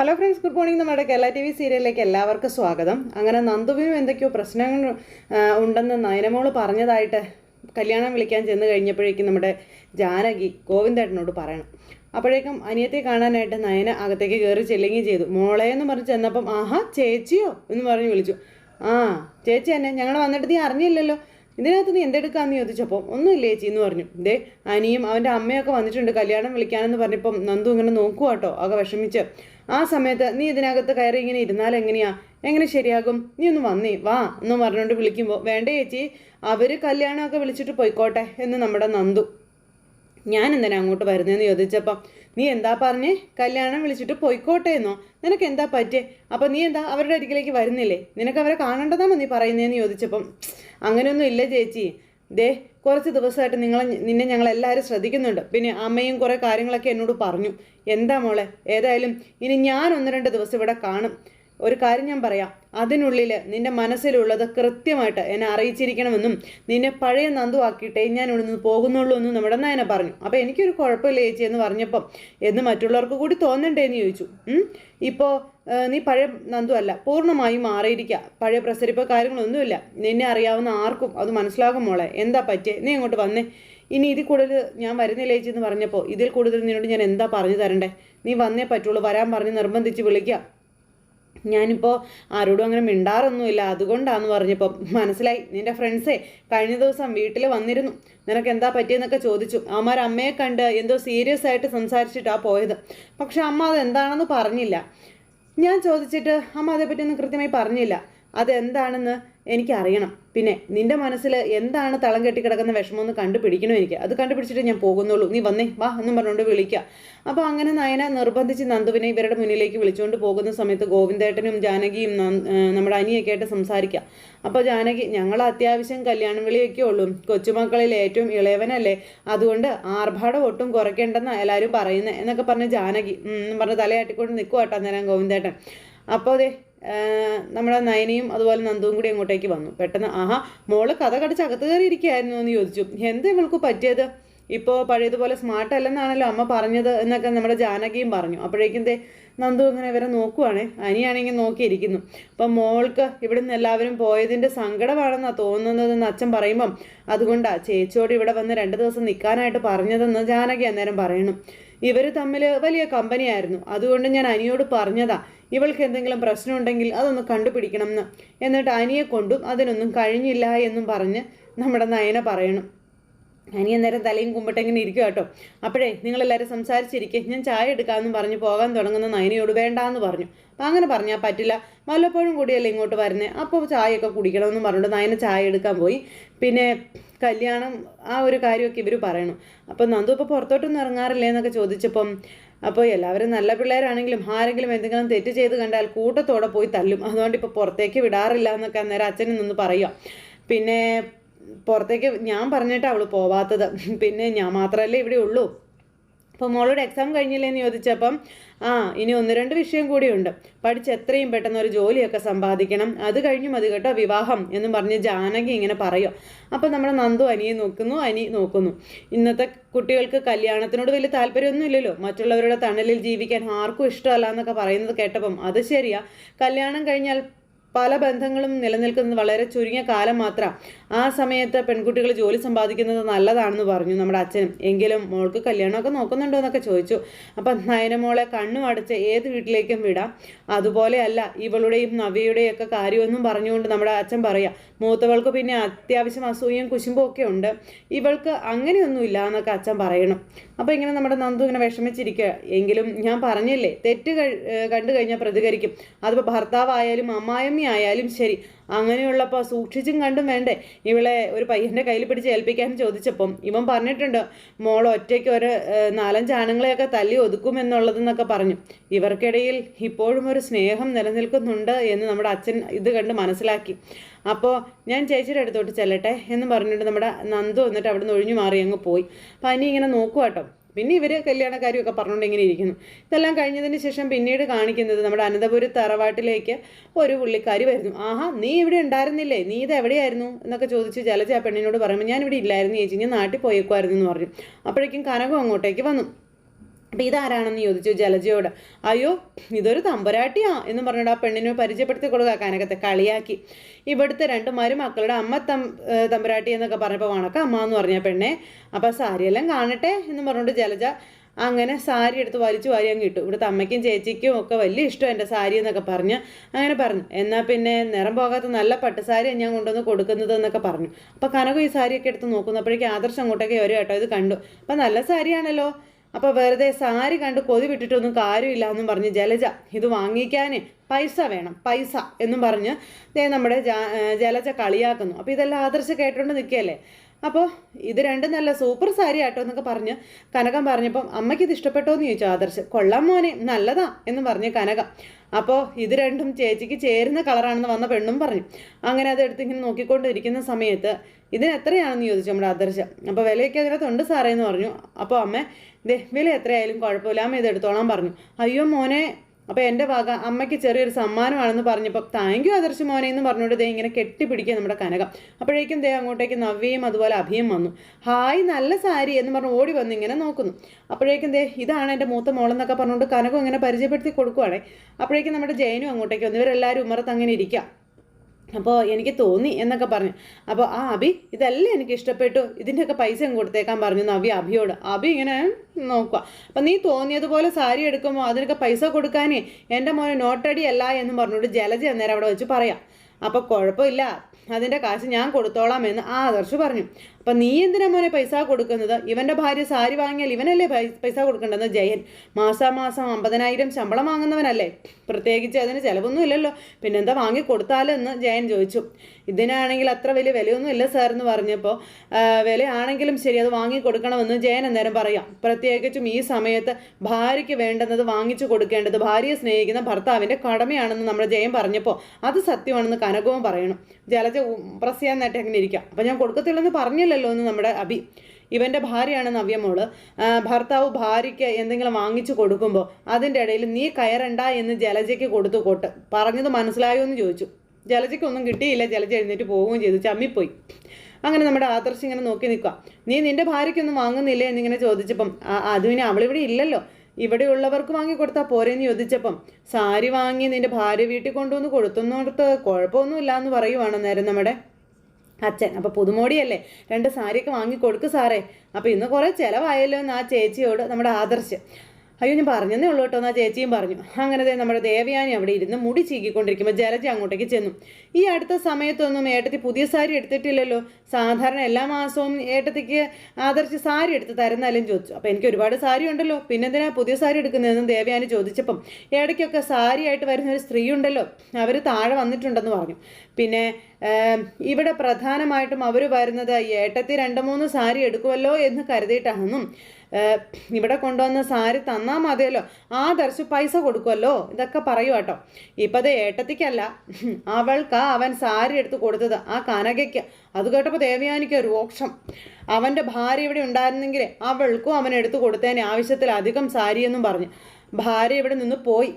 Hello friends good morning നമ്മുടെ Kerala T V സീരിയലിലേക്ക് എല്ലാവർക്കും സ്വാഗതം. അങ്ങനെ നന്ദുവിനും എന്തൊക്കെയോ പ്രശ്നങ്ങൾ ഉണ്ടെന്ന് നയനമോൾ പറഞ്ഞതായിട്ട് കല്യാണം വിളിക്കാൻ ചെന്ന് കഴിഞ്ഞപ്പോഴേക്കും നമ്മുടെ ജാനകി ഗോവിന്ദേട്ടനോട് പറയണം. അപ്പോഴേക്കും അനിയത്തെ കാണാനായിട്ട് നയന അകത്തേക്ക് കയറി ചെല്ലുകയും ചെയ്തു. മോളെ എന്ന് പറഞ്ഞ് ചെന്നപ്പം ആഹാ ചേച്ചിയോ? എന്ന് പറഞ്ഞ് വിളിച്ചു. ആ ചേച്ചി തന്നെ ഞങ്ങൾ വന്നിട്ട് നീ അറിഞ്ഞില്ലല്ലോ. ഇതിനകത്ത് നീ എന്തെടുക്കാന്ന് ചോദിച്ചപ്പോൾ ഒന്നുമില്ല ചേച്ചി? എന്ന് പറഞ്ഞു. ദേ അനിയും അവന്റെ അമ്മയൊക്കെ വന്നിട്ടുണ്ട് കല്യാണം വിളിക്കാനെന്ന് പറഞ്ഞപ്പം നന്ദു ഇങ്ങനെ നോക്കുക കേട്ടോ വിഷമിച്ച്. ആ സമയത്ത് നീ ഇതിനകത്ത് കയറി ഇങ്ങനെ ഇരുന്നാൽ എങ്ങനെയാ? എങ്ങനെ ശരിയാകും? നീ ഒന്ന് വന്നേ വാ എന്ന് പറഞ്ഞുകൊണ്ട് വിളിക്കുമ്പോൾ വേണ്ട ചേച്ചി അവർ കല്യാണമൊക്കെ വിളിച്ചിട്ട് പോയിക്കോട്ടെ എന്ന് നമ്മുടെ നന്ദു. ഞാൻ എന്തിനാ അങ്ങോട്ട് വരുന്നതെന്ന് ചോദിച്ചപ്പം നീ എന്താ പറഞ്ഞേ? കല്യാണം വിളിച്ചിട്ട് പോയിക്കോട്ടെ എന്നോ? നിനക്ക് എന്താ പറ്റേ അപ്പം നീ എന്താ അവരുടെ അരികിലേക്ക് വരുന്നില്ലേ? നിനക്ക് അവരെ കാണേണ്ടതാണോ നീ പറയുന്നതെന്ന് ചോദിച്ചപ്പം അങ്ങനെയൊന്നും ഇല്ല ചേച്ചി. ദേ കുറച്ച് ദിവസമായിട്ട് നിങ്ങൾ നിന്നെ ഞങ്ങൾ എല്ലാവരും ശ്രദ്ധിക്കുന്നുണ്ട്. പിന്നെ അമ്മയും കുറേ കാര്യങ്ങളൊക്കെ എന്നോട് പറഞ്ഞു. എന്താ മോളെ? ഏതായാലും ഇനി ഞാൻ ഒന്ന് രണ്ട് ദിവസം ഇവിടെ കാണും. ഒരു കാര്യം ഞാൻ പറയാം. അതിനുള്ളിൽ നിന്റെ മനസ്സിലുള്ളത് കൃത്യമായിട്ട് എന്നെ അറിയിച്ചിരിക്കണമെന്നും നിന്നെ പഴയ നന്ദു ആക്കിയിട്ടേ ഞാൻ ഇവിടെ നിന്ന് പോകുന്നുള്ളൂ എന്നും നമ്മുടെ നായനെ പറഞ്ഞു. അപ്പോൾ എനിക്കൊരു കുഴപ്പമില്ല ചേച്ചി എന്ന് പറഞ്ഞപ്പം എന്ന് മറ്റുള്ളവർക്ക് കൂടി തോന്നണ്ടേ എന്ന് ചോദിച്ചു. ഇപ്പോൾ നീ പഴയ നന്ദു അല്ല പൂർണമായും മാറിയിരിക്കുക പഴയ പ്രസരിപ്പ് കാര്യങ്ങളൊന്നുമില്ല നിന്നെ അറിയാവുന്ന ആർക്കും അത് മനസ്സിലാകും മോളെ. എന്താ പറ്റേ നീ ഇങ്ങോട്ട് വന്നേ? ഇനി ഇതിൽ കൂടുതൽ ഞാൻ വരുന്നില്ല ചേച്ചി എന്ന് പറഞ്ഞപ്പോൾ ഇതിൽ കൂടുതൽ നിന്നോട് ഞാൻ എന്താ പറഞ്ഞു തരണ്ടേ? നീ വന്നേ പറ്റുള്ളൂ വരാൻ പറഞ്ഞ് നിർബന്ധിച്ച് വിളിക്കുക ഞാനിപ്പോൾ ആരോടും അങ്ങനെ മിണ്ടാറൊന്നുമില്ല. അതുകൊണ്ടാന്ന് പറഞ്ഞപ്പോൾ മനസ്സിലായി. നിന്റെ ഫ്രണ്ട്സേ കഴിഞ്ഞ ദിവസം വീട്ടിൽ വന്നിരുന്നു. നിനക്ക് എന്താ പറ്റിയെന്നൊക്കെ ചോദിച്ചു. അമ്മമാർ അമ്മയെ കണ്ട് എന്തോ സീരിയസ് ആയിട്ട് സംസാരിച്ചിട്ടാണ് പോയത്. പക്ഷെ അമ്മ അതെന്താണെന്ന് പറഞ്ഞില്ല. ഞാൻ ചോദിച്ചിട്ട് അമ്മ അതേപ്പറ്റിയൊന്നും കൃത്യമായി പറഞ്ഞില്ല. അതെന്താണെന്ന് എനിക്കറിയണം. പിന്നെ നിന്റെ മനസ്സിൽ എന്താണ് തളം കെട്ടിക്കിടക്കുന്ന കിടക്കുന്ന വിഷമമൊന്ന് കണ്ടുപിടിക്കണം എനിക്ക്? അത് കണ്ടുപിടിച്ചിട്ട് ഞാൻ പോകുന്നുള്ളൂ. നീ വന്നേ വാ എന്നും പറഞ്ഞുകൊണ്ട് വിളിക്കുക അപ്പോൾ അങ്ങനെ നയന നിർബന്ധിച്ച് നന്ദുവിനെ ഇവരുടെ മുന്നിലേക്ക് വിളിച്ചുകൊണ്ട് പോകുന്ന സമയത്ത് ഗോവിന്ദേട്ടനും ജാനകിയും നമ്മുടെ അനിയൊക്കെ ആയിട്ട് സംസാരിക്കുക അപ്പോൾ ജാനകി ഞങ്ങൾ അത്യാവശ്യം കല്യാണം വിളിയൊക്കെ ഉള്ളൂ. കൊച്ചുമക്കളിൽ ഏറ്റവും ഇളയവനല്ലേ? അതുകൊണ്ട് ആർഭാടം ഒട്ടും കുറയ്ക്കേണ്ടെന്ന് എല്ലാവരും പറയുന്നത് എന്നൊക്കെ പറഞ്ഞ് ജാനകി പറഞ്ഞ് തലയാട്ടിക്കൊണ്ട് നിൽക്കുക കേട്ടോ അന്നേരം ഗോവിന്ദേട്ടൻ. അപ്പോൾ അതെ നമ്മുടെ നയനയും അതുപോലെ നന്ദുവും കൂടി അങ്ങോട്ടേക്ക് വന്നു. പെട്ടെന്ന് ആഹാ മോൾ കഥ കടച്ച് അകത്ത് കയറി ഇരിക്കുകയായിരുന്നു എന്ന് ചോദിച്ചു. എന്ത് ഇവൾക്ക് പറ്റിയത്? ഇപ്പോൾ പഴയതുപോലെ സ്മാർട്ട് അല്ലെന്നാണല്ലോ അമ്മ പറഞ്ഞത് എന്നൊക്കെ നമ്മുടെ ജാനകിയും പറഞ്ഞു. അപ്പോഴേക്കും ദേ നന്ദു ഇങ്ങനെ ഇവരെ നോക്കുവാണേ. അനിയാണെങ്കിൽ നോക്കിയിരിക്കുന്നു. അപ്പം മോൾക്ക് ഇവിടുന്ന് എല്ലാവരും പോയതിന്റെ സങ്കടമാണെന്നാണ് തോന്നുന്നതെന്ന് അച്ഛൻ പറയുമ്പം അതുകൊണ്ടാണ് ചേച്ചിയോട് ഇവിടെ വന്ന് രണ്ട് ദിവസം നിൽക്കാനായിട്ട് പറഞ്ഞതെന്ന് ജാനകി അന്നേരം പറയണം. ഇവർ തമ്മിൽ വലിയ കമ്പനിയായിരുന്നു. അതുകൊണ്ട് ഞാൻ അനിയോട് പറഞ്ഞതാ ഇവൾക്ക് എന്തെങ്കിലും പ്രശ്നമുണ്ടെങ്കിൽ അതൊന്ന് കണ്ടുപിടിക്കണം എന്ന് എന്നിട്ട് അനിയെ കൊണ്ടും അതിനൊന്നും കഴിഞ്ഞില്ല എന്നും പറഞ്ഞ് നമ്മുടെ നയന പറയണം. അനിയ നേരം തലയും കുമ്പിട്ടെങ്ങനെ ഇരിക്കുക കേട്ടോ. അപ്പോഴേ നിങ്ങളെല്ലാവരും സംസാരിച്ചിരിക്കേ. ഞാൻ ചായ എടുക്കാമെന്ന് പറഞ്ഞ് പോകാൻ തുടങ്ങുന്ന നയനയോട് വേണ്ടാന്ന് പറഞ്ഞു. അപ്പം അങ്ങനെ പറഞ്ഞാൽ പറ്റില്ല. വല്ലപ്പോഴും കൂടിയല്ലേ ഇങ്ങോട്ട് വരുന്നേ. അപ്പോൾ ചായയൊക്കെ കുടിക്കണമെന്ന് പറഞ്ഞിട്ട് നയന ചായ എടുക്കാൻ പോയി. പിന്നെ കല്യാണം ആ ഒരു കാര്യമൊക്കെ ഇവർ പറയണം. അപ്പം നന്ദു ഇപ്പോൾ പുറത്തോട്ടൊന്നും ഇറങ്ങാറില്ലേ എന്നൊക്കെ ചോദിച്ചപ്പം അപ്പോൾ എല്ലാവരും നല്ല പിള്ളേരാണെങ്കിലും ആരെങ്കിലും എന്തെങ്കിലും തെറ്റ് ചെയ്ത് കണ്ടാൽ കൂട്ടത്തോടെ പോയി തല്ലും. അതുകൊണ്ട് ഇപ്പോൾ പുറത്തേക്ക് വിടാറില്ല എന്നൊക്കെ അന്നേരം അച്ഛനും നിന്ന് പറയുക പിന്നെ പുറത്തേക്ക് ഞാൻ പറഞ്ഞിട്ട് അവൾ പോവാത്തത്. പിന്നെ ഞാൻ മാത്രമല്ലേ ഇവിടെ ഉള്ളൂ. അപ്പോൾ മോളോട് എക്സാം കഴിഞ്ഞില്ലേന്ന് ചോദിച്ചപ്പം ആ ഇനി ഒന്ന് രണ്ട് വിഷയം കൂടിയുണ്ട് പഠിച്ച് എത്രയും പെട്ടെന്ന് ഒരു ജോലിയൊക്കെ സമ്പാദിക്കണം. അത് കഴിഞ്ഞു മതി കേട്ടോ വിവാഹം എന്ന് പറഞ്ഞ് ജാനകി ഇങ്ങനെ പറയും. അപ്പോൾ നമ്മുടെ നന്ദു അനിയെ നോക്കുന്നു അനി നോക്കുന്നു. ഇന്നത്തെ കുട്ടികൾക്ക് കല്യാണത്തിനോട് വലിയ താല്പര്യമൊന്നും ഇല്ലല്ലോ. മറ്റുള്ളവരുടെ തണലിൽ ജീവിക്കാൻ ആർക്കും ഇഷ്ടമല്ല എന്നൊക്കെ പറയുന്നത് കേട്ടപ്പം അത് ശരിയാ. കല്യാണം കഴിഞ്ഞാൽ പല ബന്ധങ്ങളും നിലനിൽക്കുന്നത് വളരെ ചുരുങ്ങിയ കാലം മാത്രം. ആ സമയത്ത് പെൺകുട്ടികൾ ജോലി സമ്പാദിക്കുന്നത് നല്ലതാണെന്ന് പറഞ്ഞു നമ്മുടെ അച്ഛനും. എങ്കിലും മോൾക്ക് കല്യാണമൊക്കെ നോക്കുന്നുണ്ടോ എന്നൊക്കെ ചോദിച്ചു. അപ്പം നയനമോളെ കണ്ണു അടച്ച് ഏത് വീട്ടിലേക്കും വിടാം. അതുപോലെയല്ല ഇവളുടെയും നവ്യയുടെയും ഒക്കെ കാര്യമൊന്നും പറഞ്ഞുകൊണ്ട് നമ്മുടെ അച്ഛൻ പറയാം മൂത്തവൾക്ക് പിന്നെ അത്യാവശ്യം അസൂയും കുശുമ്പും ഒക്കെ ഉണ്ട്. ഇവൾക്ക് അങ്ങനെയൊന്നുമില്ല എന്നൊക്കെ അച്ഛൻ പറയണം. അപ്പോൾ ഇങ്ങനെ നമ്മുടെ നന്ദു ഇങ്ങനെ വിഷമിച്ചിരിക്കുക എങ്കിലും ഞാൻ പറഞ്ഞില്ലേ തെറ്റ് കണ്ടു കഴിഞ്ഞാൽ പ്രതികരിക്കും. അതിപ്പോൾ ഭർത്താവായാലും അമ്മായിമ്മയായാലും ശരി. അങ്ങനെയുള്ളപ്പോൾ സൂക്ഷിച്ചും കണ്ടും വേണ്ടേ? ഇവളെ ഒരു പയ്യന്റെ കയ്യിൽ പിടിച്ച് ഏൽപ്പിക്കാൻ ചോദിച്ചപ്പം ഇവൻ പറഞ്ഞിട്ടുണ്ട് മോൾ ഒറ്റയ്ക്ക് ഒരു നാലഞ്ച് ആണുങ്ങളെയൊക്കെ തല്ലി ഒതുക്കുമെന്നുള്ളതെന്നൊക്കെ പറഞ്ഞു. ഇവർക്കിടയിൽ ഇപ്പോഴും ഒരു സ്നേഹം നിലനിൽക്കുന്നുണ്ട് എന്ന് നമ്മുടെ അച്ഛൻ ഇത് കണ്ട് മനസ്സിലാക്കി. അപ്പോൾ ഞാൻ ചേച്ചിയുടെ അടുത്തോട്ട് ചെല്ലട്ടെ എന്ന് പറഞ്ഞിട്ട് നമ്മുടെ നന്ദു വന്നിട്ട് അവിടെ നിന്ന് ഒഴിഞ്ഞു മാറി അങ്ങ് പോയി. അപ്പം അനി ഇങ്ങനെ നോക്കുക കേട്ടോ പിന്നെ ഇവർ കല്യാണക്കാരിയൊക്കെ പറഞ്ഞുകൊണ്ട് ഇങ്ങനെ ഇരിക്കുന്നു. ഇതെല്ലാം കഴിഞ്ഞതിന് ശേഷം പിന്നീട് കാണിക്കുന്നത് നമ്മുടെ അനന്തപുരി തറവാട്ടിലേക്ക് ഒരു പുള്ളിക്കാരി വരുന്നു. ആഹാ നീ ഇവിടെ ഉണ്ടായിരുന്നില്ലേ? നീ ഇത് എവിടെയായിരുന്നു? എന്നൊക്കെ ചോദിച്ച് ജലജ ആ പെണ്ണിനോട് പറയുമ്പോൾ ഞാൻ ഇവിടെ ഇല്ലായിരുന്നു ചേച്ചി. ഞാൻ നാട്ടിൽ പോയേക്കുമായിരുന്നു എന്ന് പറഞ്ഞു. അപ്പോഴേക്കും കനകം അങ്ങോട്ടേക്ക് വന്നു. അപ്പം ഇതാരാണെന്ന് ചോദിച്ചു ജലജയോട്. അയ്യോ ഇതൊരു തമ്പുരാട്ടിയാ എന്ന് പറഞ്ഞിട്ട് ആ പെണ്ണിനെ പരിചയപ്പെടുത്തി കൊടുക്കുക കനകത്തെ കളിയാക്കി. ഇവിടുത്തെ രണ്ട് മരുമക്കളുടെ അമ്മ തം തമ്പുരാട്ടി എന്നൊക്കെ പറഞ്ഞപ്പോൾ വണക്ക അമ്മ എന്ന് പറഞ്ഞ പെണ്ണെ അപ്പം സാരിയെല്ലാം കാണട്ടെ എന്ന് പറഞ്ഞുകൊണ്ട് ജലജ അങ്ങനെ സാരി എടുത്ത് വലിച്ചു വാരി അങ്ങ് ഇട്ടു. ഇവിടുത്തെ അമ്മയ്ക്കും ചേച്ചിക്കും ഒക്കെ വലിയ ഇഷ്ടം എന്റെ സാരി എന്നൊക്കെ പറഞ്ഞ് അങ്ങനെ പറഞ്ഞു. എന്നാൽ പിന്നെ നിറം പോകാത്ത നല്ല പട്ടുസാരി ഞാൻ കൊണ്ടുവന്ന് കൊടുക്കുന്നത് എന്നൊക്കെ പറഞ്ഞു. അപ്പോൾ കനകം ഈ സാരിയൊക്കെ എടുത്ത് നോക്കുന്നപ്പോഴേക്കും ആദർശം അങ്ങോട്ടൊക്കെ വരും കേട്ടോ. ഇത് കണ്ടു. അപ്പം നല്ല സാരിയാണല്ലോ. അപ്പോൾ വെറുതെ സാരി കണ്ട് കൊതി വിട്ടിട്ടൊന്നും കാര്യമില്ല എന്നും പറഞ്ഞ് ജലജ ഇത് വാങ്ങിക്കാൻ പൈസ വേണം പൈസ എന്നും പറഞ്ഞ് നമ്മുടെ ജലജ കളിയാക്കുന്നു. അപ്പോൾ ഇതെല്ലാം ആദർശ കേട്ടോണ്ട് നിൽക്കുകയല്ലേ അപ്പോൾ ഇത് രണ്ടും നല്ല സൂപ്പർ സാരി ആട്ടോ എന്നൊക്കെ പറഞ്ഞ് കനകം പറഞ്ഞപ്പം അമ്മയ്ക്ക് ഇത് ഇഷ്ടപ്പെട്ടോ എന്ന് ചോദിച്ചു ആദർശ്. കൊള്ളാം മോനെ നല്ലതാ എന്ന് പറഞ്ഞ് കനകം. അപ്പോൾ ഇത് രണ്ടും ചേച്ചിക്ക് ചേരുന്ന കളറാണെന്ന് വന്ന പെണ്ണും പറഞ്ഞു. അങ്ങനെ അത് എടുത്ത് ഇങ്ങനെ നോക്കിക്കൊണ്ടിരിക്കുന്ന സമയത്ത് ഇതിന് എത്രയാണെന്ന് ചോദിച്ചു നമ്മുടെ ആദർശ്. അപ്പോൾ വിലയൊക്കെ അതിനകത്തുണ്ട് സാറേ എന്ന് പറഞ്ഞു. അപ്പോൾ അമ്മ ദേ വില എത്രയായാലും കുഴപ്പമില്ല. അമ്മ ഇത് എടുത്തോളാൻ പറഞ്ഞു. അയ്യോ മോനെ അപ്പോൾ എന്റെ വക അമ്മയ്ക്ക് ചെറിയൊരു സമ്മാനമാണെന്ന് പറഞ്ഞപ്പോൾ താങ്ക് യു ആദർശ് മോനെ എന്ന് പറഞ്ഞുകൊണ്ട് ദേ ഇങ്ങനെ കെട്ടിപ്പിടിക്കുക നമ്മുടെ കനകം. അപ്പോഴേക്കും ദേ അങ്ങോട്ടേക്ക് നവ്യയും അതുപോലെ അഭിയും വന്നു. ഹായ് നല്ല സാരി എന്ന് പറഞ്ഞ് ഓടി വന്ന് ഇങ്ങനെ നോക്കുന്നു. അപ്പോഴേക്കും ദേ ഇതാണ് എന്റെ മൂത്ത മോളെന്നൊക്കെ പറഞ്ഞുകൊണ്ട് കനകം ഇങ്ങനെ പരിചയപ്പെടുത്തി കൊടുക്കുവാണേ. അപ്പോഴേക്കും നമ്മുടെ ജയനും അങ്ങോട്ടേക്ക് വന്നു. ഇവരെല്ലാവരും ഉമ്മറത്ത് അങ്ങനെ ഇരിക്കുക അപ്പോൾ എനിക്ക് തോന്നി എന്നൊക്കെ പറഞ്ഞു. അപ്പോൾ ആ അബി ഇതെല്ലാം എനിക്ക് ഇഷ്ടപ്പെട്ടു. ഇതിന്റെയൊക്കെ പൈസ കൊടുത്തേക്കാൻ പറഞ്ഞു നവി അഭിയോട്. അബി ഇങ്ങനെ നോക്കുക അപ്പം നീ തോന്നിയതുപോലെ സാരി എടുക്കുമ്പോൾ അതിനൊക്കെ പൈസ കൊടുക്കാനേ എന്റെ മോനെ നോട്ടടിയല്ല എന്ന് പറഞ്ഞുകൊണ്ട് ജലജ അന്നേരം അവിടെ വെച്ച് പറയാം. അപ്പോൾ കുഴപ്പമില്ല. അതിന്റെ കാശ് ഞാൻ കൊടുത്തോളാം എന്ന് ആദർശ് പറഞ്ഞു. അപ്പം നീ എന്തിനാ മോനെ പൈസ കൊടുക്കുന്നത്? ഇവന്റെ ഭാര്യ സാരി വാങ്ങിയാൽ ഇവനല്ലേ പൈസ കൊടുക്കേണ്ടതെന്ന് ജയൻ മാസാമാസം അമ്പതിനായിരം ശമ്പളം വാങ്ങുന്നവനല്ലേ? പ്രത്യേകിച്ച് അതിന് ചിലവൊന്നും ഇല്ലല്ലോ. പിന്നെന്താ വാങ്ങി കൊടുത്താലെന്ന് ജയൻ ചോദിച്ചു. ഇതിനാണെങ്കിൽ അത്ര വലിയ വിലയൊന്നും ഇല്ല സാർ എന്ന് പറഞ്ഞപ്പോൾ "ആ, വിലയാണെങ്കിലും ശരി അത് വാങ്ങി കൊടുക്കണമെന്ന് ജയൻ അന്നേരം പറയാം. പ്രത്യേകിച്ചും ഈ സമയത്ത് ഭാര്യയ്ക്ക് വേണ്ടുന്നത് വാങ്ങിച്ചു കൊടുക്കേണ്ടത് ഭാര്യയെ സ്നേഹിക്കുന്ന ഭർത്താവിന്റെ കടമയാണെന്ന് നമ്മുടെ ജയൻ പറഞ്ഞപ്പോൾ അത് സത്യമാണെന്ന് കനകവും പറയണം. ജലജ പ്രസ് ചെയ്യാൻ നേട്ടം അങ്ങനെ ഇരിക്കാം. അപ്പം ഞാൻ കൊടുക്കത്തില്ലെന്ന് പറഞ്ഞില്ലല്ലോ എന്ന് നമ്മുടെ അഭി. ഇവന്റെ ഭാര്യയാണ് നവ്യമോൾ ഭർത്താവ് ഭാര്യയ്ക്ക് എന്തെങ്കിലും വാങ്ങിച്ചു കൊടുക്കുമ്പോൾ അതിന്റെ ഇടയിൽ നീ കയറണ്ട എന്ന് ജലജയ്ക്ക് കൊടുത്തു കൊട്ട്. പറഞ്ഞത് മനസ്സിലായോ എന്ന് ചോദിച്ചു. ജലജയ്ക്കൊന്നും കിട്ടിയില്ല. ജലജ എഴുന്നേറ്റ് പോവുകയും ചെയ്തു. ചമ്മിപ്പോയി. അങ്ങനെ നമ്മുടെ ആദർശ് ഇങ്ങനെ നോക്കി നിൽക്കുക. നീ നിന്റെ ഭാര്യയ്ക്കൊന്നും വാങ്ങുന്നില്ലേ? എന്നിങ്ങനെ ചോദിച്ചപ്പം അതുവിനെ അവളിവിടെ ഇല്ലല്ലോ. ഇവിടെയുള്ളവർക്ക് വാങ്ങി കൊടുത്താൽ പോരെന്ന് ചോദിച്ചപ്പം സാരി വാങ്ങി നിന്റെ ഭാര്യ വീട്ടിൽ കൊണ്ടുവന്ന് കൊടുത്തുന്നോടത്ത് കുഴപ്പമൊന്നുമില്ല എന്ന് പറയുവാണ് നേരം നമ്മുടെ അച്ഛൻ. അപ്പോൾ പുതുമോടിയല്ലേ? രണ്ട് സാരിയൊക്കെ വാങ്ങി കൊടുക്ക് സാറേ. അപ്പോൾ ഇന്ന് കുറേ ചിലവായല്ലോ എന്ന് ആ ചേച്ചിയോട് നമ്മുടെ ആദർശ്. അയ്യോ ഞാൻ പറഞ്ഞതേ ഉള്ളൂ കേട്ടോ. എന്നാ ചേച്ചിയും പറഞ്ഞു. അങ്ങനെ നമ്മുടെ ദേവയാനി അവിടെ ഇരുന്ന് മുടി ചീകിക്കൊണ്ടിരിക്കുമ്പോൾ ജലജ അങ്ങോട്ടേക്ക് ചെന്നു. ഈ അടുത്ത സമയത്തൊന്നും ഏട്ടത്തി പുതിയ സാരി എടുത്തിട്ടില്ലല്ലോ. സാധാരണ എല്ലാ മാസവും ഏട്ടത്തിക്ക് ആദർശ് സാരി എടുത്ത് തരുന്നാലും ചോദിച്ചു. അപ്പോൾ എനിക്ക് ഒരുപാട് സാരി ഉണ്ടല്ലോ. പിന്നെന്തിനാ പുതിയ സാരി എടുക്കുന്നതെന്നും ദേവയാനി ചോദിച്ചപ്പം ഇടയ്ക്കൊക്കെ സാരിയായിട്ട് വരുന്ന ഒരു സ്ത്രീ ഉണ്ടല്ലോ. അവർ താഴെ വന്നിട്ടുണ്ടെന്ന് പറഞ്ഞു. പിന്നെ ഇവിടെ പ്രധാനമായിട്ടും അവർ വരുന്നത് ഏട്ടത്തി രണ്ട് മൂന്ന് സാരി എടുക്കുമല്ലോ എന്ന് കരുതിയിട്ടാണെന്നും ഇവിടെ കൊണ്ടുവന്ന സാരി തന്നാൽ മതിയല്ലോ. ആ ദർശു പൈസ കൊടുക്കുമല്ലോ ഇതൊക്കെ പറയൂ കേട്ടോ ഇപ്പം അത് ഏട്ടത്തിക്കല്ല. അവൾക്കാ അവൻ സാരി എടുത്ത് കൊടുത്തത്. ആ കനകയ്ക്ക്. അത് കേട്ടപ്പോൾ ദേവയാനിക്ക് രോക്ഷം. അവന്റെ ഭാര്യ ഇവിടെ ഉണ്ടായിരുന്നെങ്കിൽ അവൾക്കും അവൻ എടുത്തു കൊടുത്തതിന് ആവശ്യത്തിലധികം സാരിയെന്നും പറഞ്ഞു. ഭാര്യ ഇവിടെ നിന്ന് പോയി.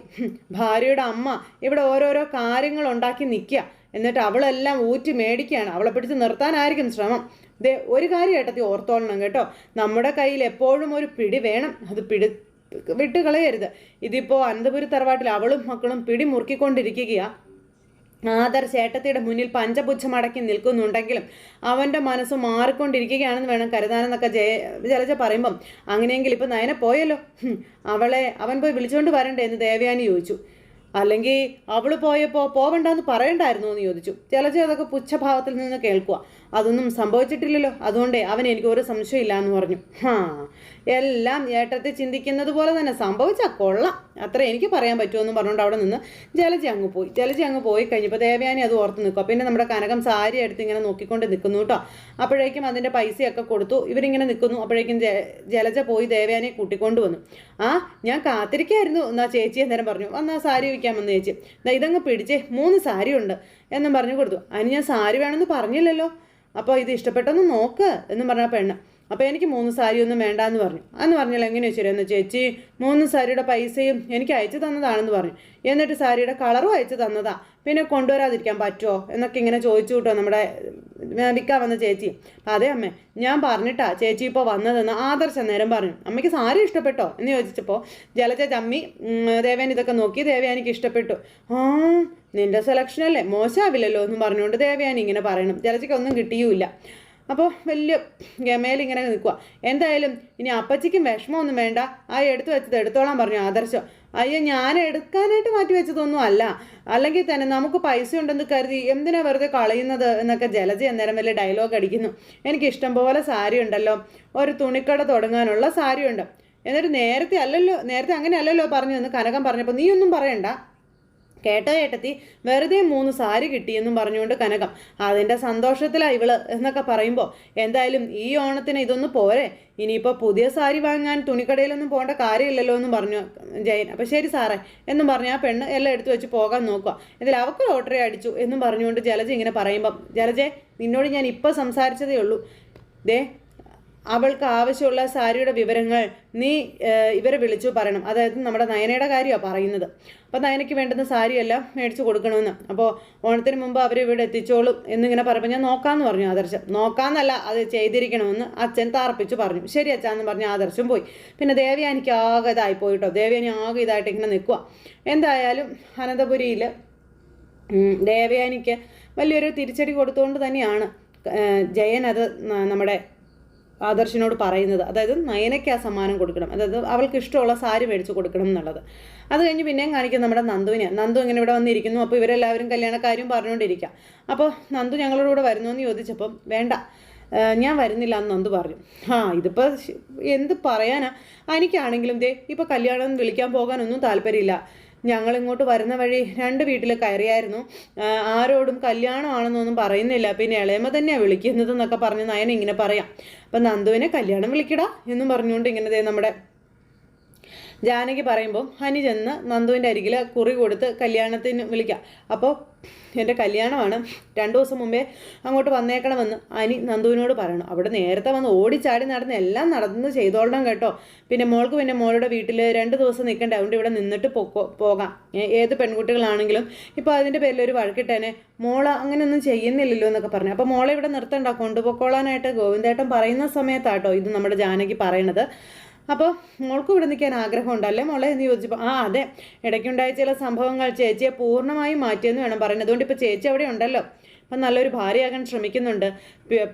ഭാര്യയുടെ അമ്മ ഇവിടെ ഓരോരോ കാര്യങ്ങൾ ഉണ്ടാക്കി നിൽക്കുക എന്നിട്ട് അവളെല്ലാം ഊറ്റി മേടിക്കുകയാണ് അവളെ പിടിച്ച് നിർത്താനായിരിക്കും ശ്രമം. ദേ ഒരു കാര്യം ഏട്ടത്തി ഓർത്തോളണം കേട്ടോ. നമ്മുടെ കയ്യിൽ എപ്പോഴും ഒരു പിടി വേണം. അത് പിടി വിട്ട് കളയരുത്. ഇതിപ്പോൾ അനന്തപുരി തറവാട്ടിൽ അവളും മക്കളും പിടി മുറുക്കിക്കൊണ്ടിരിക്കുകയാണ് ആദർ ചേട്ടത്തിയുടെ മുന്നിൽ പഞ്ചപുച്ഛമടക്കി നിൽക്കുന്നുണ്ടെങ്കിലും അവന്റെ മനസ്സ് മാറിക്കൊണ്ടിരിക്കുകയാണെന്ന് വേണം കരുതാനെന്നൊക്കെ ജയ ജലജ പറയുമ്പം. അങ്ങനെയെങ്കിൽ ഇപ്പം നയന പോയല്ലോ. അവളെ അവൻ പോയി വിളിച്ചുകൊണ്ട് വരണ്ടേ എന്ന് ദേവയാനി ചോദിച്ചു. അല്ലെങ്കിൽ അവൾ പോയപ്പോൾ പോവണ്ടെന്ന് പറയണ്ടായിരുന്നു എന്ന് ചോദിച്ചു. ജലജ അതൊക്കെ പുച്ഛഭാവത്തിൽ നിന്ന് കേൾക്കുക അതൊന്നും സംഭവിച്ചിട്ടില്ലല്ലോ. അതുകൊണ്ട് അവൻ എനിക്ക് ഒരു സംശയമില്ല എന്ന് പറഞ്ഞു. ഹാ എല്ലാം ഏട്ടത്തെ ചിന്തിക്കുന്നത് പോലെ തന്നെ സംഭവിച്ച കൊള്ളാം. അത്ര എനിക്ക് പറയാൻ പറ്റുമെന്ന് പറഞ്ഞുകൊണ്ട് അവിടെ നിന്ന് ജലജി അങ്ങ് പോയി. ജലജി അങ്ങ് പോയി കഴിഞ്ഞപ്പോൾ ദേവയാനി അത് ഓർത്ത് നിൽക്കുക. പിന്നെ നമ്മുടെ കനകം സാരി എടുത്ത് ഇങ്ങനെ നോക്കിക്കൊണ്ട് നിൽക്കുന്നു കേട്ടോ. അപ്പോഴേക്കും അതിന്റെ പൈസയൊക്കെ കൊടുത്തു. ഇവരിങ്ങനെ നിൽക്കുന്നു. അപ്പോഴേക്കും ജലജ പോയി ദേവയാനിയെ കൂട്ടിക്കൊണ്ട് വന്നു. ആ ഞാൻ കാത്തിരിക്കായിരുന്നു. എന്നാ ചേച്ചി അന്നേരം പറഞ്ഞു. വന്നാ സാരി വയ്ക്കാമെന്ന് ചേച്ചി. ദാ ഇതങ്ങ് പിടിച്ചേ. മൂന്ന് സാരി ഉണ്ട് എന്നും പറഞ്ഞു കൊടുത്തു. അതിന് ഞാൻ സാരി വേണമെന്ന് പറഞ്ഞില്ലല്ലോ. അപ്പോൾ ഇത് ഇഷ്ടപ്പെട്ടൊന്ന് നോക്ക് എന്ന് പറഞ്ഞ പെണ്ണ്. അപ്പോൾ എനിക്ക് മൂന്ന് സാരി ഒന്നും വേണ്ട എന്ന് പറഞ്ഞു. അന്ന് പറഞ്ഞാൽ എങ്ങനെയാണ് ശരിയെന്ന് ചേച്ചി മൂന്ന് സാരിയുടെ പൈസയും എനിക്ക് അയച്ചു തന്നതാണെന്ന് പറഞ്ഞു. എന്നിട്ട് സാരിയുടെ കളറും അയച്ചു തന്നതാ. പിന്നെ കൊണ്ടുവരാതിരിക്കാൻ പറ്റുമോ എന്നൊക്കെ ഇങ്ങനെ ചോദിച്ചു കിട്ടോ നമ്മുടെ വിൽക്കാൻ വന്ന ചേച്ചി. അതെ അമ്മേ ഞാൻ പറഞ്ഞിട്ടാ ചേച്ചി ഇപ്പോൾ വന്നതെന്ന് ആദർശ നേരം പറഞ്ഞു. അമ്മയ്ക്ക് സാരി ഇഷ്ടപ്പെട്ടോ? എന്ന് ചോദിച്ചപ്പോൾ ജലജ ചമ്മി ദേവേൻ ഇതൊക്കെ നോക്കി ദേവയാനിക്ക് ഇഷ്ടപ്പെട്ടു. ആ നിന്റെ സെലക്ഷൻ അല്ലേ? മോശമാവില്ലല്ലോ എന്ന് പറഞ്ഞുകൊണ്ട് ദേവയാനി ഇങ്ങനെ പറയണം. ജലജയ്ക്ക് ഒന്നും കിട്ടിയുമില്ല. അപ്പോൾ വലിയ ഗമയിലിങ്ങനെ നിൽക്കുക എന്തായാലും ഇനി അപ്പച്ചിക്കും വിഷമമൊന്നും വേണ്ട. ആ എടുത്തു വെച്ചത് എടുത്തോളാൻ പറഞ്ഞു ആദർശം. അയ്യോ ഞാൻ എടുക്കാനായിട്ട് മാറ്റി വെച്ചതൊന്നും അല്ല. അല്ലെങ്കിൽ തന്നെ നമുക്ക് പൈസ ഉണ്ടെന്ന് കരുതി എന്തിനാ വെറുതെ കളയുന്നത് എന്നൊക്കെ ജലജ അന്നേരം വലിയ ഡയലോഗ് അടിക്കുന്നു. എനിക്ക് ഇഷ്ടം പോലെ സാരി ഉണ്ടല്ലോ. ഒരു തുണിക്കട തുടങ്ങാനുള്ള സാരി ഉണ്ട്. എന്നിട്ട് നേരത്തെ അല്ലല്ലോ നേരത്തെ അങ്ങനെ അല്ലല്ലോ പറഞ്ഞു എന്ന് കനകം പറഞ്ഞപ്പോൾ നീയൊന്നും പറയണ്ട. കേട്ടോ ഏട്ടത്തി വെറുതെ മൂന്ന് സാരി കിട്ടിയെന്നും പറഞ്ഞുകൊണ്ട് കനകം. അതിന്റെ സന്തോഷത്തിലാണ് ഇവൾ എന്നൊക്കെ പറയുമ്പോൾ എന്തായാലും ഈ ഓണത്തിന് ഇതൊന്നും പോരെ. ഇനിയിപ്പോൾ പുതിയ സാരി വാങ്ങാൻ തുണിക്കടയിലൊന്നും പോകേണ്ട കാര്യമില്ലല്ലോ എന്നും പറഞ്ഞു ജയൻ. അപ്പോൾ ശരി സാറേ എന്നും പറഞ്ഞ് ആ പെണ്ണ് എല്ലാം എടുത്തു വെച്ച് പോകാൻ നോക്കുക ഇതിൽ അവക്ക് ലോട്ടറി അടിച്ചു എന്നും പറഞ്ഞുകൊണ്ട് ജലജ ഇങ്ങനെ പറയുമ്പം ജലജെ നിന്നോട് ഞാൻ ഇപ്പോൾ സംസാരിച്ചതേ ഉള്ളൂ. ദേ അവൾക്ക് ആവശ്യമുള്ള സാരിയുടെ വിവരങ്ങൾ നീ ഇവരെ വിളിച്ചു പറയണം. അതായത് നമ്മുടെ നയനയുടെ കാര്യമാണ് പറയുന്നത്. അപ്പോൾ നയനയ്ക്ക് വേണ്ടുന്ന സാരിയെല്ലാം മേടിച്ചു കൊടുക്കണമെന്ന്. അപ്പോൾ ഓണത്തിന് മുമ്പ് അവർ ഇവിടെ എത്തിച്ചോളും എന്നിങ്ങനെ പറയുമ്പോൾ ഞാൻ നോക്കാമെന്ന് പറഞ്ഞു ആദർശം. നോക്കാമെന്നല്ല അത് ചെയ്തിരിക്കണമെന്ന് അച്ഛൻ താർപ്പിച്ചു പറഞ്ഞു. ശരി അച്ഛാന്ന് പറഞ്ഞ് ആദർശം പോയി. പിന്നെ ദേവയാനിക്ക് ആകെ ഇതായി പോയിട്ടോ. ദേവയാനി ആകെ ഇതായിട്ട് ഇങ്ങനെ നിൽക്കുക എന്തായാലും അനന്തപുരിയിൽ ദേവയാനിക്ക് വലിയൊരു തിരിച്ചടി കൊടുത്തുകൊണ്ട് തന്നെയാണ് ജയൻ അത് നമ്മുടെ ആദർശിനോട് പറയുന്നത്. അതായത് നയനയ്ക്ക് ആ സമ്മാനം കൊടുക്കണം. അതായത് അവൾക്ക് ഇഷ്ടമുള്ള സാരി മേടിച്ച് കൊടുക്കണം എന്നുള്ളത്. അത് കഴിഞ്ഞ് പിന്നെയും കാണിക്കും നമ്മുടെ നന്ദുവിനെ. നന്ദു ഇങ്ങനെ ഇവിടെ വന്നിരിക്കുന്നു. അപ്പോൾ ഇവരെല്ലാവരും കല്യാണക്കാരും പറഞ്ഞുകൊണ്ടിരിക്കുക. അപ്പോൾ നന്ദു ഞങ്ങളുടെ കൂടെ വരുന്നു എന്ന് ചോദിച്ചപ്പം വേണ്ട ഞാൻ വരുന്നില്ല എന്ന് നന്ദു പറഞ്ഞു. ആ ഇതിപ്പോൾ എന്ത് പറയാനാ? എനിക്കാണെങ്കിലും ദേ ഇപ്പോൾ കല്യാണം വിളിക്കാൻ പോകാനൊന്നും താല്പര്യമില്ല. ഞങ്ങൾ ഇങ്ങോട്ട് വരുന്ന വഴി രണ്ട് വീട്ടിൽ കയറിയായിരുന്നു. ആരോടും കല്യാണമാണെന്നൊന്നും പറയുന്നില്ല. പിന്നെ ഇളയമ തന്നെയാണ് വിളിക്കുന്നത് എന്നൊക്കെ പറഞ്ഞ് നയൻ ഇങ്ങനെ പറയാം. അപ്പം നന്ദുവിനെ കല്യാണം വിളിക്കടാ എന്നും പറഞ്ഞുകൊണ്ട് ഇങ്ങനെ നമ്മുടെ ജാനകി പറയുമ്പോൾ ഹനി ചെന്ന് നന്ദുവിന്റെ അരികിൽ കുറി കൊടുത്ത് കല്യാണത്തിന് വിളിക്കാം. അപ്പോൾ എന്റെ കല്യാണമാണ്. രണ്ടു ദിവസം മുമ്പേ അങ്ങോട്ട് വന്നേക്കണമെന്ന് അനി നന്ദുവിനോട് പറയണം. അവിടെ നേരത്തെ വന്ന് ഓടിച്ചാടി നടന്ന് എല്ലാം നടന്ന് ചെയ്തോളണം കേട്ടോ. പിന്നെ മോൾക്ക് പിന്നെ മോളുടെ വീട്ടിൽ രണ്ട് ദിവസം നിൽക്കേണ്ട അതുകൊണ്ട് ഇവിടെ നിന്നിട്ട് പോക്കോ പോകാം. ഏത് പെൺകുട്ടികളാണെങ്കിലും ഇപ്പോൾ അതിന്റെ പേരിൽ ഒരു വഴക്കിട്ടേനെ. മോൾ അങ്ങനെയൊന്നും ചെയ്യുന്നില്ലല്ലോ എന്നൊക്കെ പറഞ്ഞു. അപ്പോൾ മോളെ ഇവിടെ നിർത്തണ്ട. കൊണ്ടുപോക്കോളാനായിട്ട് ഗോവിന്ദേട്ടൻ പറയുന്ന സമയത്താട്ടോ ഇത് നമ്മുടെ ജാനകി പറയണത്. അപ്പോൾ മോൾക്ക് ഇവിടെ നിൽക്കാൻ ആഗ്രഹമുണ്ടല്ലേ മോളെ? എന്ന് ചോദിച്ചപ്പോൾ ആ അതെ. ഇടയ്ക്കുണ്ടായ ചില സംഭവങ്ങൾ ചേച്ചിയെ പൂർണമായും മാറ്റിയെന്ന് വേണം പറയുന്നത്. അതുകൊണ്ട് ഇപ്പോൾ ചേച്ചി അവിടെ ഉണ്ടല്ലോ. അപ്പം നല്ലൊരു ഭാര്യയാകാൻ ശ്രമിക്കുന്നുണ്ട്.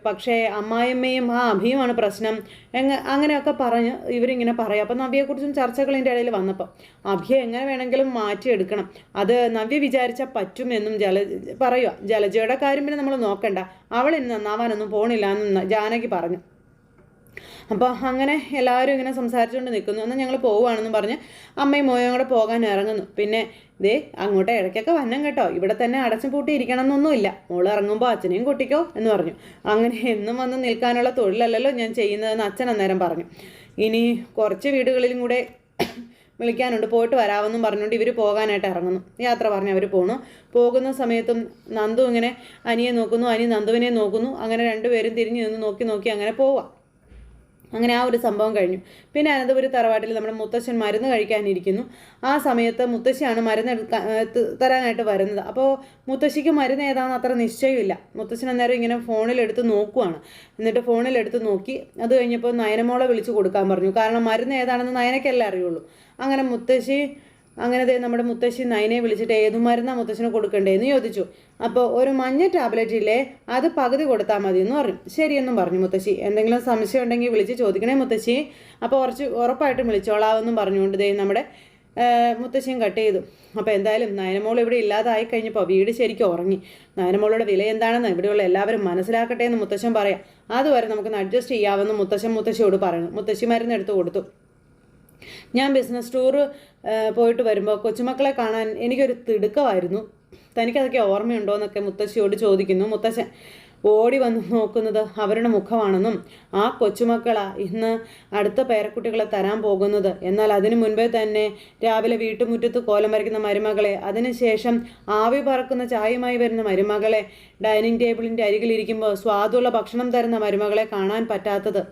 പക്ഷേ അമ്മായിയമ്മയും ആ അഭിയുമാണ് പ്രശ്നം. എങ്ങ അങ്ങനെയൊക്കെ പറഞ്ഞ് ഇവരിങ്ങനെ പറയാം. അപ്പം നവ്യയെക്കുറിച്ചും ചർച്ചകൾ ഇതിന്റെ ഇടയിൽ വന്നപ്പോൾ അഭിയെ എങ്ങനെ വേണമെങ്കിലും മാറ്റിയെടുക്കണം? അത് നവ്യ വിചാരിച്ചാൽ പറ്റുമെന്നും ജല പറയുക ജലജയുടെ കാര്യം പിന്നെ നമ്മൾ നോക്കണ്ട. അവൾ നന്നാവാനൊന്നും പോണില്ല എന്ന് ജാനകി പറഞ്ഞു. അപ്പോൾ അങ്ങനെ എല്ലാവരും ഇങ്ങനെ സംസാരിച്ചുകൊണ്ട് നിൽക്കുന്നു എന്നാൽ ഞങ്ങൾ പോവുകയാണെന്ന് പറഞ്ഞ് അമ്മയും മോയും കൂടെ പോകാൻ ഇറങ്ങുന്നു. പിന്നെ ദേ അങ്ങോട്ട് ഇടയ്ക്കൊക്കെ വന്നം കേട്ടോ. ഇവിടെ തന്നെ അടച്ചു പൂട്ടി ഇരിക്കണം എന്നൊന്നുമില്ല മോൾ ഇറങ്ങുമ്പോൾ അച്ഛനെയും കൂട്ടിക്കോ എന്ന് പറഞ്ഞു. അങ്ങനെ എന്നും വന്ന് നിൽക്കാനുള്ള തൊഴിലല്ലല്ലോ ഞാൻ ചെയ്യുന്നതെന്ന് അച്ഛൻ അന്നേരം പറഞ്ഞു. ഇനി കുറച്ച് വീടുകളിലും കൂടെ വിളിക്കാനുണ്ട്. പോയിട്ട് വരാമെന്നും പറഞ്ഞുകൊണ്ട് ഇവർ പോകാനായിട്ട് ഇറങ്ങുന്നു. യാത്ര പറഞ്ഞ് അവർ പോണു. പോകുന്ന സമയത്തും നന്ദു ഇങ്ങനെ അനിയെ നോക്കുന്നു. അനി നന്ദുവിനെ നോക്കുന്നു. അങ്ങനെ രണ്ടുപേരും തിരിഞ്ഞു നിന്ന് നോക്കി നോക്കി അങ്ങനെ പോവാം. അങ്ങനെ ആ ഒരു സംഭവം കഴിഞ്ഞു. പിന്നെ അനന്തപുരി തറവാട്ടിൽ നമ്മുടെ മുത്തശ്ശൻ മരുന്ന് കഴിക്കാനിരിക്കുന്നു. ആ സമയത്ത് മുത്തശ്ശിയാണ് മരുന്ന് എടുക്കാൻ തരാനായിട്ട് വരുന്നത്. അപ്പോൾ മുത്തശ്ശിക്ക് മരുന്ന് ഏതാണെന്ന് അത്ര നിശ്ചയമില്ല. മുത്തശ്ശൻ അന്നേരം ഇങ്ങനെ ഫോണിലെടുത്ത് നോക്കുവാണ്. എന്നിട്ട് ഫോണിലെടുത്ത് നോക്കി. അത് കഴിഞ്ഞപ്പോൾ നയനമോളെ വിളിച്ച് കൊടുക്കാൻ പറഞ്ഞു. കാരണം മരുന്ന് ഏതാണെന്ന് നയനക്കല്ലേ അറിയുള്ളൂ. അങ്ങനെ മുത്തശ്ശി അങ്ങനെ നമ്മുടെ മുത്തശ്ശി നയനെ വിളിച്ചിട്ട് ഏതു മരുന്നാ മുത്തശ്ശിന് കൊടുക്കണ്ടേന്ന് ചോദിച്ചു. അപ്പോൾ ഒരു മഞ്ഞ ടാബ്ലറ്റ് ഇല്ലേ അത് പകുതി കൊടുത്താൽ മതി എന്ന് പറഞ്ഞു. ശരിയെന്നും പറഞ്ഞു മുത്തശ്ശി. എന്തെങ്കിലും സംശയം ഉണ്ടെങ്കിൽ വിളിച്ച് ചോദിക്കണേ മുത്തശ്ശി. അപ്പോൾ കുറച്ച് ഉറപ്പായിട്ടും വിളിച്ചോളാവെന്നും പറഞ്ഞുകൊണ്ട് ദേ നമ്മുടെ മുത്തശ്ശിയും കട്ട് ചെയ്തു. അപ്പോൾ എന്തായാലും നയനമോൾ ഇവിടെ ഇല്ലാതായി കഴിഞ്ഞപ്പോൾ വീട് ശരിക്കും ഉറങ്ങി. നയനമോളുടെ വില എന്താണെന്ന് ഇവിടെയുള്ള എല്ലാവരും മനസ്സിലാക്കട്ടെ എന്ന് മുത്തശ്ശൻ പറയാം. അതുവരെ നമുക്കൊന്ന് അഡ്ജസ്റ്റ് ചെയ്യാമെന്ന് മുത്തശ്ശൻ മുത്തശ്ശിയോട് പറയുന്നു മുത്തശ്ശി മരുന്ന് എടുത്ത് കൊടുത്തു. ഞാൻ ബിസിനസ് ടൂർ പോയിട്ട് വരുമ്പോൾ കൊച്ചുമക്കളെ കാണാൻ എനിക്കൊരു തിടുക്കമായിരുന്നു. തനിക്കതൊക്കെ ഓർമ്മയുണ്ടോ എന്നൊക്കെ മുത്തശ്ശിയോട് ചോദിക്കുന്നു. മുത്തശ്ശൻ ഓടി വന്ന് നോക്കുന്നത് അവരുടെ മുഖമാണെന്നും ആ കൊച്ചുമക്കളാ ഇന്ന് അടുത്ത പേരക്കുട്ടികളെ തരാൻ പോകുന്നത്. എന്നാൽ അതിനു മുൻപേ തന്നെ രാവിലെ വീട്ടുമുറ്റത്ത് കോലം വരയ്ക്കുന്ന മരുമകളെ അതിനുശേഷം ആവി പറക്കുന്ന ചായയുമായി വരുന്ന മരുമകളെ ഡൈനിങ് ടേബിളിന്റെ അരികിലിരിക്കുമ്പോൾ സ്വാദുള്ള ഭക്ഷണം തരുന്ന മരുമകളെ കാണാൻ പറ്റാത്തത്.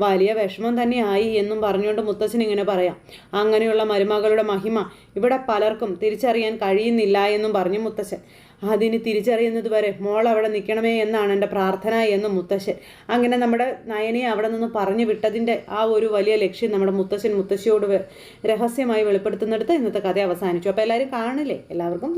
വലിയ വിഷമം തന്നെയായി എന്നും പറഞ്ഞുകൊണ്ട് മുത്തച്ഛൻ ഇങ്ങനെ പറയാം. അങ്ങനെയുള്ള മരുമകളുടെ മഹിമ ഇവിടെ പലർക്കും തിരിച്ചറിയാൻ കഴിയുന്നില്ല എന്നും പറഞ്ഞു മുത്തശ്ശൻ. അതിന് തിരിച്ചറിയുന്നത് വരെ മോൾ അവിടെ നിൽക്കണമേ എന്നാണ് എന്റെ പ്രാർത്ഥന എന്ന് മുത്തശ്ശൻ. അങ്ങനെ നമ്മുടെ നയനയെ അവിടെ നിന്ന് പറഞ്ഞു വിട്ടതിന്റെ ആ ഒരു വലിയ ലക്ഷ്യം നമ്മുടെ മുത്തശ്ശൻ മുത്തശ്ശിയോട് രഹസ്യമായി വെളിപ്പെടുത്തുന്നിടത്ത് ഇന്നത്തെ കഥ അവസാനിച്ചു. അപ്പോൾ എല്ലാവരും കാണില്ലേ എല്ലാവർക്കും